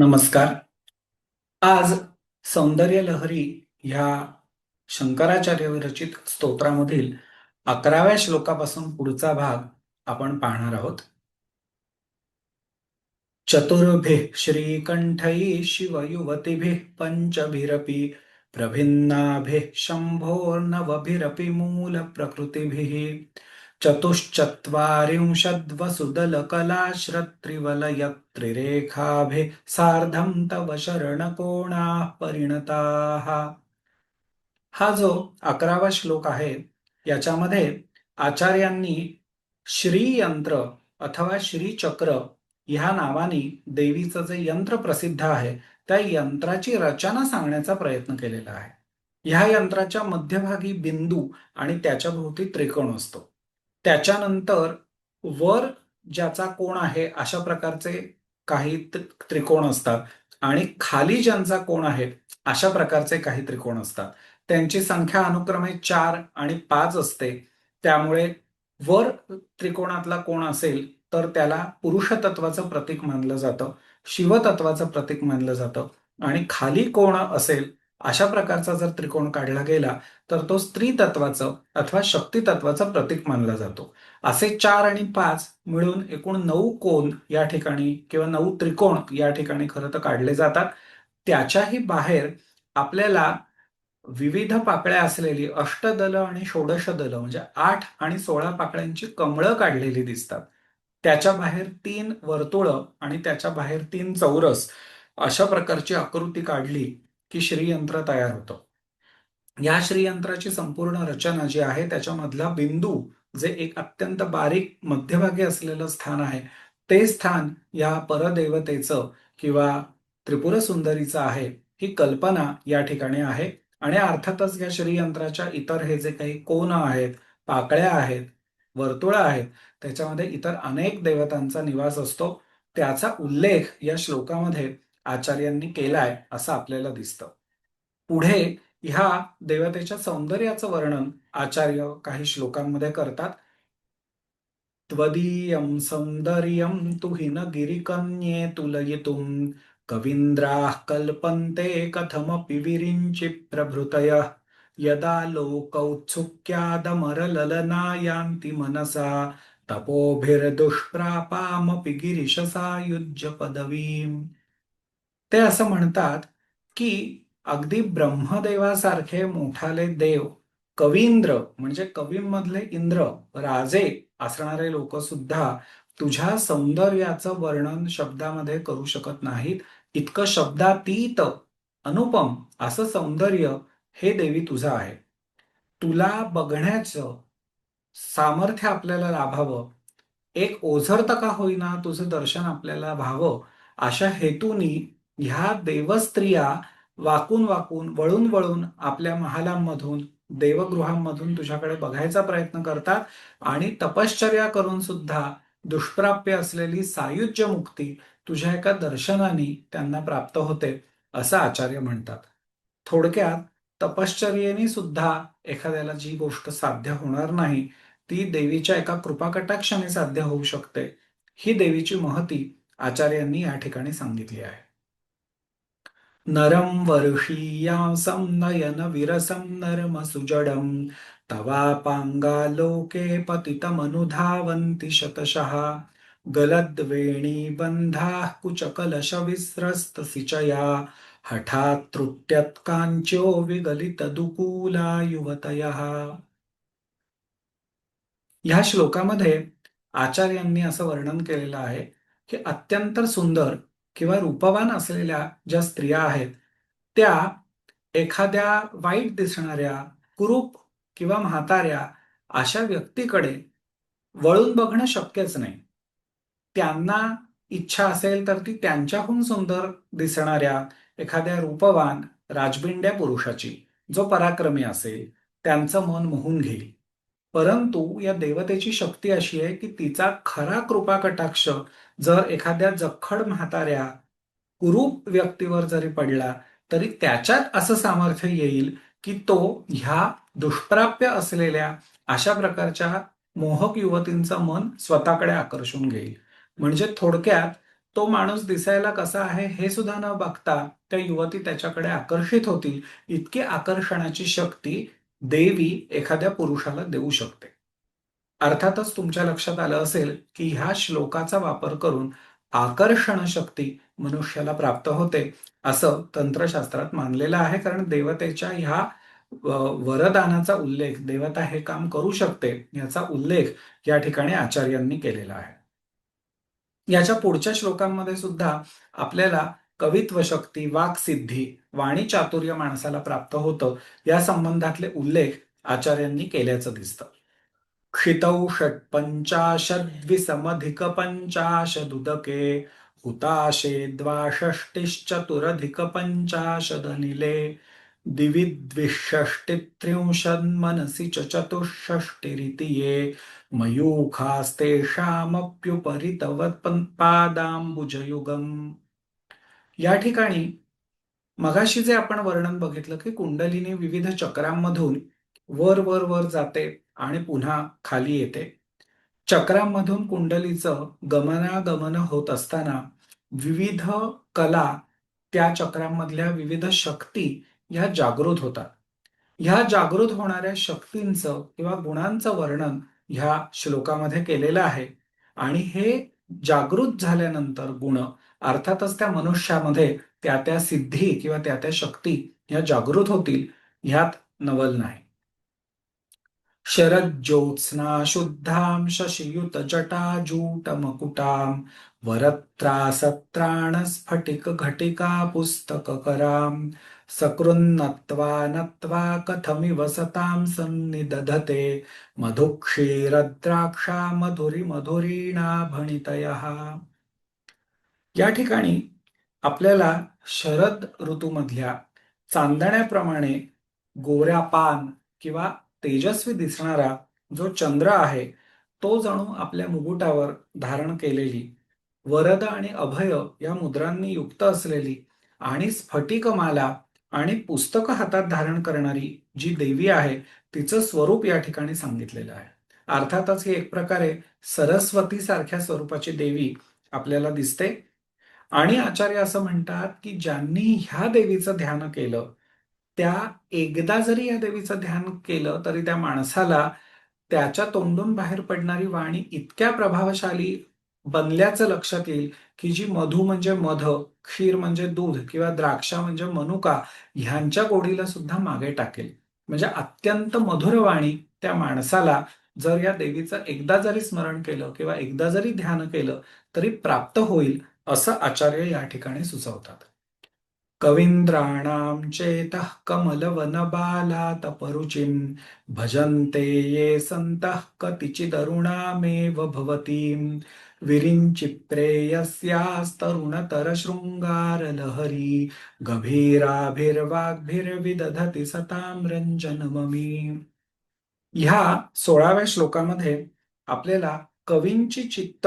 नमस्कार. आज सौंदर्य लहरी ह्या शंकराचार्य विरचित स्तोत्रामधील अकराव्या श्लोकापासून पुढचा भाग आपण पाहणार आहोत. चतुर्भिः श्रीकंठैः शिवयुवतिभिः पञ्चभिरपि प्रभिन्नाभिः मूल प्रकृतीभिः चतुश्चत्वारिंशद्वसुदलकलाश्रत्रिवलयत्रिरेखाभिः सार्धं तव शरणकोणाः परिणताः। हा जो अकरावा श्लोक आहे याच्यामध्ये आचार्यांनी श्रीयंत्र अथवा श्रीचक्र ह्या नावाने देवीचं जे यंत्र प्रसिद्ध आहे त्या यंत्राची रचना सांगण्याचा प्रयत्न केलेला आहे. ह्या यंत्राच्या मध्यभागी बिंदू आणि त्याच्या भोवती त्रिकोण असतो. त्याच्यानंतर वर ज्याचा कोण आहे अशा प्रकारचे काही त्रिकोण असतात. आणि खाली ज्यांचा कोण आहे अशा प्रकारचे काही त्रिकोण असतात. त्यांची संख्या अनुक्रमे चार आणि पाच असते. त्यामुळे वर त्रिकोणातला कोण असेल तर त्याला पुरुष तत्वाचं प्रतीक मानलं जातं शिवतत्वाचं प्रतीक मानलं जातं. आणि खाली कोण असेल अशा प्रकारचा जर त्रिकोण काढला गेला तर तो स्त्री तत्वाचं अथवा शक्ती तत्वाचं प्रतीक मानला जातो. असे चार आणि पाच मिळून एकूण नऊ कोण या ठिकाणी किंवा नऊ त्रिकोण या ठिकाणी खरं तर काढले जातात. त्याच्याही बाहेर आपल्याला विविध पाकळ्या असलेली अष्टदल आणि षोडश दल म्हणजे आठ आणि सोळा पाकळ्यांची कमळं काढलेली दिसतात. त्याच्या बाहेर तीन वर्तुळं आणि त्याच्या बाहेर तीन चौरस अशा प्रकारची आकृती काढली की श्रीयंत्र तयार होतं. या श्रीयंत्राची संपूर्ण रचना जी आहे त्याच्यामधला बिंदू जे एक अत्यंत बारीक मध्यभागी असलेलं स्थान आहे ते स्थान या परदेवतेचं किंवा त्रिपुर सुंदरीचं आहे ही कल्पना या ठिकाणी आहे. आणि अर्थातच या श्रीयंत्राच्या इतर हे जे काही कोण आहेत पाकळ्या आहेत वर्तुळ आहेत त्याच्यामध्ये इतर अनेक देवतांचा निवास असतो. त्याचा उल्लेख या श्लोकामध्ये आचार्यांनी केलाय असं आपल्याला दिसतं. पुढे ह्या देवतेच्या सौंदर्याचं वर्णन आचार्य काही श्लोकांमध्ये करतात. त्वदीयं सौंदर्यं तु गिरिकन्ये तुलयितुं कविंद्रा कल्पन्ते कथमपि विरिञ्चि प्रभृतयः यदा लोकौत्सुक्यादमरललना यान्ति मनसा तपोभिर्दुष्प्रापामपि गिरिशसायुज्य पदवीम् ते असं म्हणतात की अगदी ब्रह्मदेवासारखे मोठाले देव कवींद्र म्हणजे कवींमधले इंद्र राजे असणारे लोक सुद्धा तुझ्या सौंदर्याचं वर्णन शब्दामध्ये करू शकत नाहीत. इतकं शब्दातीत अनुपम असं सौंदर्य हे देवी तुझं आहे. तुला बघण्याचं सामर्थ्य आपल्याला लाभावं. एक ओझरत का होईना तुझं दर्शन आपल्याला व्हावं. अशा हेतूनी ह्या देवस्त्रिया वाकून वाकून वळून वळून आपल्या महालांमधून देवगृहांमधून तुझ्याकडे बघायचा प्रयत्न करतात आणि तपश्चर्या करून सुद्धा दुष्प्राप्य असलेली सायुज्य मुक्ती तुझ्या एका दर्शनाने त्यांना प्राप्त होते असं आचार्य म्हणतात. थोडक्यात तपश्चर्येने सुद्धा एखाद्याला जी गोष्ट साध्य होणार नाही ती देवीच्या एका कृपाकटाक्षाने साध्य होऊ शकते. ही देवीची महती आचार्यांनी या ठिकाणी सांगितली आहे. नरम वर्षीयांसं नयन विरसं नरमसुजडं। तवापाङ्गालोके पतितमनुधावन्ति शतशः। गलद्वेणीबन्धाः कुचकलशविस्रस्तसिचया। हठात् त्रुट्यत्काञ्च्यो विगलितदुकूला युवतयः ह्या श्लोकामध्ये आचार्यांनी असं वर्णन केलेलं आहे की अत्यंत सुंदर किंवा रूपवान असलेल्या ज्या स्त्रिया आहेत त्या एखाद्या वाईट दिसणाऱ्या कुरूप किंवा म्हाताऱ्या अशा व्यक्तीकडे वळून बघणं शक्यच नाही. त्यांना इच्छा असेल तर ती त्यांच्याहून सुंदर दिसणाऱ्या एखाद्या रूपवान राजबिंड्या पुरुषाची जो पराक्रमी असेल त्यांचं मन मोहून घेईल. परंतु या देवतेची शक्ती अशी आहे की तिचा खरा कृपा कटाक्ष जर एखाद्या जखड म्हाताऱ्या कुरूप व्यक्तीवर जरी पडला तरी त्याच्यात असं सामर्थ्य येईल की तो ह्या दुष्प्राप्य असलेल्या अशा प्रकारच्या मोहक युवतींचं मन स्वतःकडे आकर्षून घेईल. म्हणजे थोडक्यात तो माणूस दिसायला कसा आहे हे सुद्धा न बघता त्या युवती त्याच्याकडे आकर्षित होतील. इतकी आकर्षणाची शक्ती देवी एखाद्या पुरुषाला देऊ शकते. अर्थातच तुमच्या लक्षात आलं असेल की ह्या श्लोकाचा वापर करून आकर्षण शक्ती मनुष्याला प्राप्त होते असं तंत्रशास्त्रात मानलेलं आहे. कारण देवतेच्या ह्या वरदानाचा उल्लेख देवता हे काम करू शकते याचा उल्लेख या ठिकाणी आचार्यांनी केलेला आहे. याच्या पुढच्या श्लोकांमध्ये सुद्धा आपल्याला कवित्व शक्ती वाक्सिद्धी वाणी चातुर्य माणसाला प्राप्त होतं या संबंधातले उल्लेख आचार्यांनी केल्याचं दिसतं. क्षितौ षट्पञ्चाशद्विसमधिक पञ्चाशदुदके हुताशे द्वाषष्टिश्चतुरधिक पंचाशदनिले दिवि द्विषष्टित्रिंशन्मनसि च चतुष्षष्टिरिति ये मयूखास्तेषामप्युपरि तव पादाम्बुजयुगम्। या ठिकाणी मगाशी जे आपण वर्णन बघितलं की कुंडलीने विविध चक्रांमधून वर वर वर जाते आणि पुन्हा खाली येते. चक्रांमधून कुंडलीचं गमनागमन होत असताना विविध कला त्या चक्रांमधल्या विविध शक्ती ह्या जागृत होतात. ह्या जागृत होणाऱ्या शक्तींचं किंवा गुणांचं वर्णन ह्या श्लोकामध्ये केलेलं आहे. आणि हे जागृत झाल्यानंतर गुण अर्थातच त्या मनुष्यामध्ये त्या त्या सिद्धी किंवा त्या त्या शक्ती ह्या जागृत होतील ह्यात नवल नाही. शरज्योत्स्ना शुद्धाम शशियुत जटाजूटमकुटां वरत्रासत्राणस्फटिक घटिका पुस्तककरां सकृन्नत्वा नत्वा कथमिव सतां सन्निदधते मधुक्षीरद्राक्षा मधुरी मधुरीणा भणितयः या ठिकाणी आपल्याला शरद ऋतूमधल्या चांदण्याप्रमाणे गोऱ्या पान किंवा तेजस्वी दिसणारा जो चंद्र आहे तो जणू आपल्या मुकुटावर धारण केलेली वरद आणि अभय या मुद्रांनी युक्त असलेली आणि स्फटिकमाला आणि पुस्तक हातात धारण करणारी जी देवी आहे तिचं स्वरूप या ठिकाणी सांगितलेलं आहे. अर्थातच ही एक प्रकारे सरस्वती सारख्या स्वरूपाची देवी आपल्याला दिसते. आणि आचार्य असं म्हणतात की ज्यांनी ह्या देवीचं ध्यान केलं त्या एकदा जरी या देवीचं ध्यान केलं तरी त्या माणसाला त्याच्या तोंडून बाहेर पडणारी वाणी इतक्या प्रभावशाली बनल्याचं लक्षात येईल की जी मधु म्हणजे मध क्षीर म्हणजे दूध किंवा द्राक्षा म्हणजे मनुका ह्यांच्या गोडीला सुद्धा मागे टाकेल. म्हणजे अत्यंत मधुर वाणी त्या माणसाला जर या देवीचं एकदा जरी स्मरण केलं किंवा एकदा जरी ध्यान केलं तरी प्राप्त होईल असं आचार्य या ठिकाणी सुचवतात. कवींद्राणां चेतः कमलवनबालातपरुचिं भजन्ते ये संत कतिचिदरुणामेव भवतीं विरिञ्चिप्रेयस्यास्तरुणतरशृङ्गारलहरी गभीराभिर्वाग्भिर्विदधति सतां रञ्जनममी। ह्या सोळाव्या श्लोकामध्ये आपल्याला कवींची चित्त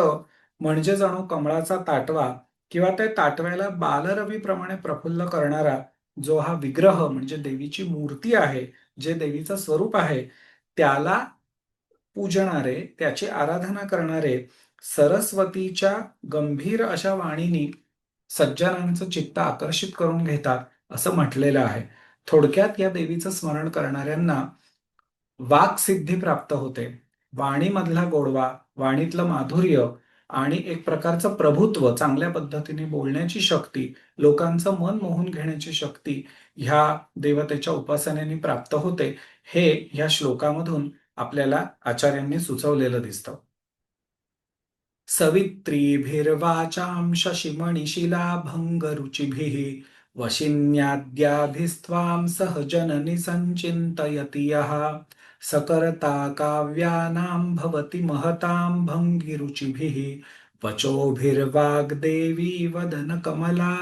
म्हणजे जणू कमळाचा ताटवा किंवा त्या ताटव्याला बालरवीप्रमाणे प्रफुल्ल करणारा जो हा विग्रह म्हणजे देवीची मूर्ती आहे जे देवीचं स्वरूप आहे त्याला पूजणारे त्याची आराधना करणारे सरस्वतीच्या गंभीर अशा वाणीनी सज्जनांचं चित्त आकर्षित करून घेतात असं म्हटलेलं आहे. थोडक्यात या देवीचं स्मरण करणाऱ्यांना वाक्सिद्धी प्राप्त होते. वाणीमधला गोडवा वाणीतलं माधुर्य आणि एक प्रकारचं प्रभुत्व चांगल्या पद्धतीने बोलण्याची शक्ती लोकांचं मन मोहून घेण्याची शक्ती ह्या देवतेच्या उपासनेने प्राप्त होते हे ह्या श्लोकामधून आपल्याला आचार्यांनी सुचवलेलं दिसतं. सवित्रीभिर्वाचां शशिमणिशिला भंगरुचिभिः वशिन्याद्याभिस्त्वां सहजननि सञ्चिन्तयति यः। सकर्ता काव्यानां भवति महतां भङ्गिरुचिभिः। वचोभिर्वाग्देवी वदन कमलामोदमधुरैः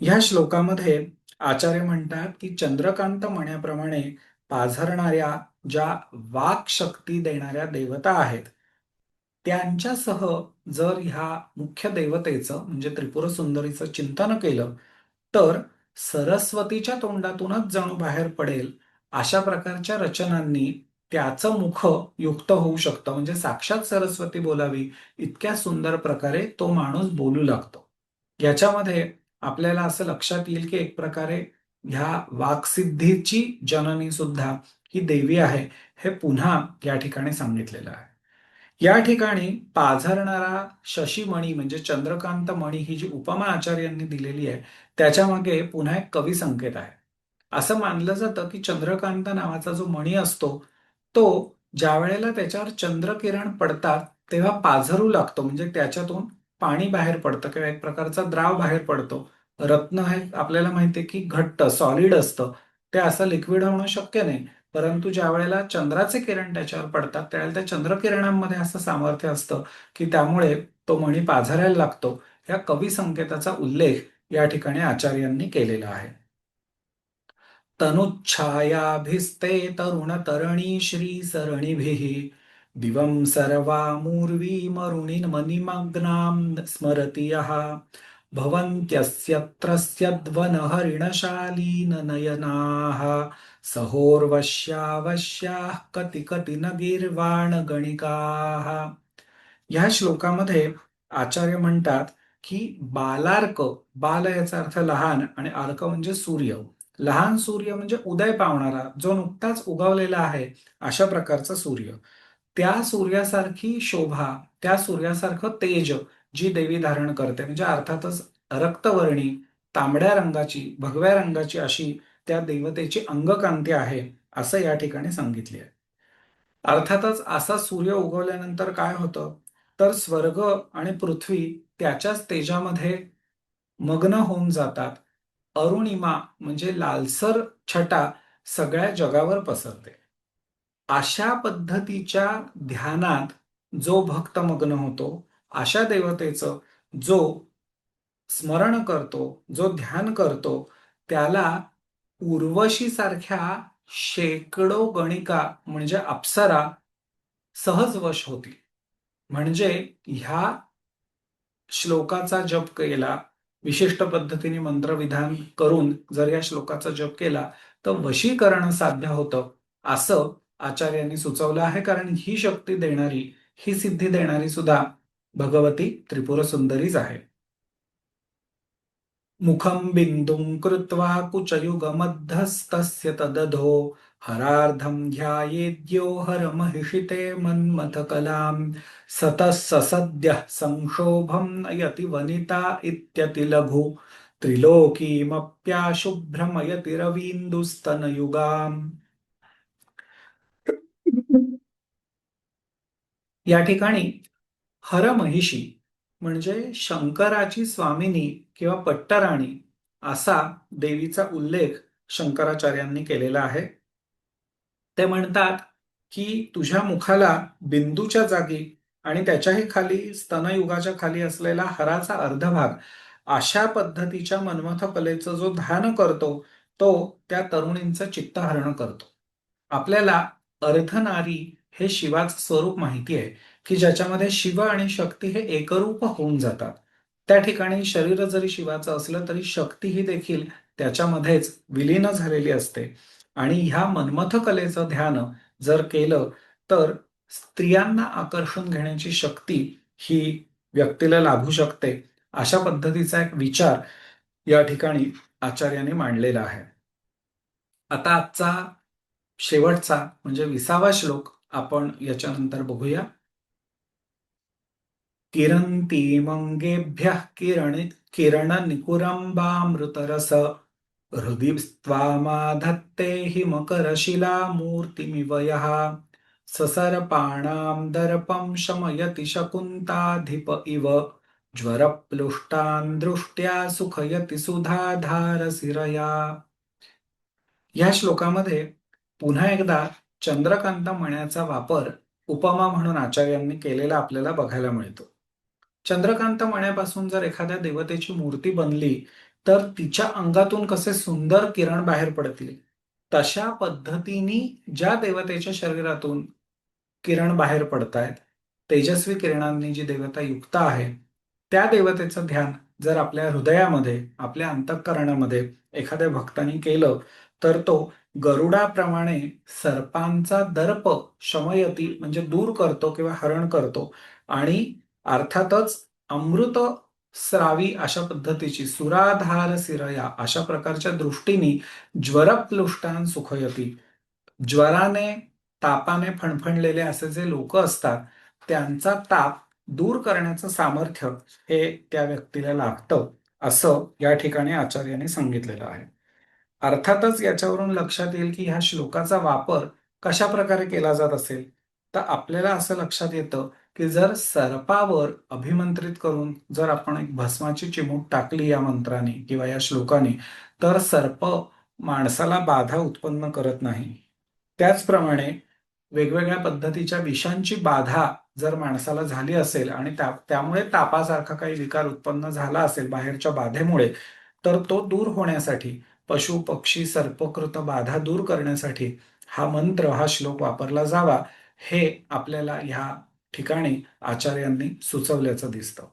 ह्या श्लोकामध्ये आचार्य म्हणतात की चंद्रकांत म्हणण्याप्रमाणे पाझरणाऱ्या ज्या वाक्शक्ती देणाऱ्या देवता आहेत त्यांच्यासह जर ह्या मुख्य देवतेचं म्हणजे त्रिपुर सुंदरीचं चिंतन केलं तर सरस्वतीच्या तोंडातूनच जणू बाहेर पडेल अशा प्रकारच्या रचनांनी त्याचं मुख युक्त होऊ शकतं. म्हणजे साक्षात सरस्वती बोलावी इतक्या सुंदर प्रकारे तो माणूस बोलू लागतो. याच्यामध्ये आपल्याला असं लक्षात येईल की एक प्रकारे ह्या वाक्सिद्धीची जननी सुद्धा ही देवी आहे हे पुन्हा या ठिकाणी सांगितलेलं आहे. या ठिकाणी पाझरणारा शशीमणी म्हणजे चंद्रकांत मणी ही जी उपमा आचार्यांनी दिलेली आहे त्याच्यामागे पुन्हा एक कवी संकेत आहे. असं मानलं जातं की चंद्रकांत नावाचा जो मणी असतो तो ज्या वेळेला त्याच्यावर चंद्रकिरण पडतात तेव्हा पाझरू लागतो म्हणजे त्याच्यातून पाणी बाहेर पडतं किंवा एक प्रकारचा द्राव बाहेर पडतो. रत्न हे आपल्याला माहितीये की घट्ट सॉलिड असतं. ते असं लिक्विड होणं शक्य नाही. परंतु ज्या वेळेला चंद्राचे किरण त्याच्यावर पडतात त्यावेळेला त्या चंद्रकिरणांमध्ये असं सामर्थ्य असतं की त्यामुळे तो मणी पाझरायला लागतो. या कवी संकेताचा उल्लेख या ठिकाणी आचार्यांनी केलेला आहे. तनुच्छायाभिस्ते तरुण तरणी श्री सरणिभिः दिवं सर्वामूर्वी मरुणिन् मणिमग्नां स्मरती यः नयनाः सहोर्वश्यावश्याः कति कति न गीर्वाणगणिकाः ह्या श्लोकामध्ये आचार्य म्हणतात की बालार्क बाल याचा अर्थ लहान आणि अर्क म्हणजे सूर्य. लहान सूर्य म्हणजे उदय पावणारा जो नुकताच उगवलेला आहे अशा प्रकारचा सूर्य. त्या सूर्यासारखी शोभा त्या सूर्यासारखं तेज जी देवी धारण करते म्हणजे अर्थातच रक्तवर्णी तांबड्या रंगाची भगव्या रंगाची अशी त्या देवतेची अंगकांती आहे असं या ठिकाणी सांगितले आहे. अर्थातच असा सूर्य उगवल्यानंतर काय होतं? तर स्वर्ग आणि पृथ्वी त्याच्याच तेजामध्ये मग्न होऊन जातात. अरुणिमा म्हणजे लालसर छटा सगळ्या जगावर पसरते. अशा पद्धतीच्या ध्यानात जो भक्त मग्न होतो अशा देवतेचं जो स्मरण करतो जो ध्यान करतो त्याला उर्वशी सारख्या शेकडो गणिका म्हणजे अप्सरा सहज वश होती म्हणजे ह्या श्लोकाचा जप केला विशिष्ट पद्धतीने मंत्रविधान करून जर या श्लोकाचा जप केला तर वशीकरण साध्य होतं असं आचार्यांनी सुचवलं आहे. कारण ही शक्ती देणारी ही सिद्धी देणारी सुद्धा भगवती त्रिपुर सुंदरीच आहे. मुखं बिंदुं कृत्वा कुचयुगमध्यस्तस्य तदधो हरार्धं ध्यायेद्यो हरमहिषिते मन्मथकलां सतः ससद्यः संक्षोभं नयति वनिता इत्यति लघु त्रिलोकीमप्याशुभ्रमयति रवीन्दुस्तनयुगाम् या ठिकाणी हर महिषी म्हणजे शंकराची स्वामिनी किंवा पट्टराणी असा देवीचा उल्लेख शंकराचार्यांनी केलेला आहे. ते म्हणतात की तुझ्या मुखाला बिंदूच्या जागी आणि त्याच्याही खाली स्तनयुगाच्या खाली असलेला हराचा अर्धभाग अशा पद्धतीच्या मन्मथ कलेचं जो ध्यान करतो तो त्या तरुणींचं चित्तहरण करतो. आपल्याला अर्धनारी हे शिवाचं स्वरूप माहिती आहे. की ज्याच्यामध्ये शिव आणि शक्ती हे एकरूप होऊन जातात. त्या ठिकाणी शरीर जरी शिवाचं असलं तरी शक्ती ही देखील त्याच्यामध्येच विलीन झालेली असते. आणि ह्या मनमथ कलेचं ध्यान जर केलं तर स्त्रियांना आकर्षून घेण्याची शक्ती ही व्यक्तीला लाभू शकते. अशा पद्धतीचा एक विचार या ठिकाणी आचार्याने मांडलेला आहे. आता आजचा शेवटचा म्हणजे विसावा श्लोक आपण याच्यानंतर बघूया. किरन्तीमङ्गेभ्यः किरण किरणनिकुरम्बामृतरस। हृदि त्वामाधत्ते हि मकरशिलामूर्तिमिव यः ससर्पाणां दर्पं शमयति शकुन्ताधिप इव। ज्वरप्लुष्टान् दृष्ट्या सुखयति सुधाधारसिरया। या श्लोकामध्ये पुन्हा एकदा चंद्रकांत मण्याचा वापर उपमा म्हणून आचार्यांनी केलेला आपल्याला बघायला मिळतो. चंद्रकांत मण्यापासून जर एखाद्या देवतेची मूर्ती बनली तर तिच्या अंगातून कसे सुंदर किरण बाहेर पडतील? तशा पद्धतीने ज्या देवतेच्या शरीरातून किरण बाहेर पडतायत तेजस्वी किरणांनी जी देवता युक्त आहे त्या देवतेचं ध्यान जर आपल्या हृदयामध्ये आपल्या अंतःकरणामध्ये एखाद्या भक्तानी केलं तर तो गरुडाप्रमाणे सर्पांचा दर्प शमयती म्हणजे दूर करतो किंवा हरण करतो आणि अर्थातच अमृत स्रावी अशा पद्धतीची सुराधार सिरया अशा प्रकारच्या दृष्टीने ज्वरप्लुष्टान सुखयती. ज्वराने तापाने फणफणलेले असे जे लोक असतात त्यांचा ताप दूर करण्याचं सामर्थ्य हे त्या व्यक्तीला लागतं असं या ठिकाणी आचार्याने सांगितलेलं आहे. अर्थातच याच्यावरून लक्षात येईल की ह्या श्लोकाचा वापर कशा प्रकारे केला जात असेल? तर आपल्याला असं लक्षात येतं की जर सर्पावर अभिमंत्रित करून जर आपण एक भस्माची चिमूट टाकली या मंत्राने किंवा या श्लोकाने तर सर्प माणसाला बाधा उत्पन्न करत नाही. त्याचप्रमाणे वेगवेगळ्या पद्धतीच्या विषांची बाधा जर माणसाला झाली असेल आणि त्या त्यामुळे तापासारखा काही विकार उत्पन्न झाला असेल बाहेरच्या बाधेमुळे तर तो दूर होण्यासाठी पशु पक्षी सर्पकृत बाधा दूर करण्यासाठी हा मंत्र हा श्लोक वापरला जावा. हे आपल्याला ह्या ठिकाणी आचार्यांनी सुचवल्याचं दिसतं.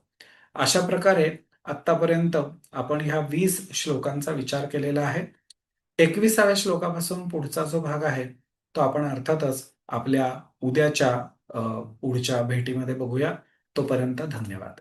अशा प्रकारे आतापर्यंत आपण ह्या वीस श्लोकांचा विचार केलेला आहे. एकविसाव्या श्लोकापासून पुढचा जो भाग आहे तो आपण अर्थातच आपल्या उद्याच्या पुढच्या भेटीमध्ये बघूया. तोपर्यंत धन्यवाद.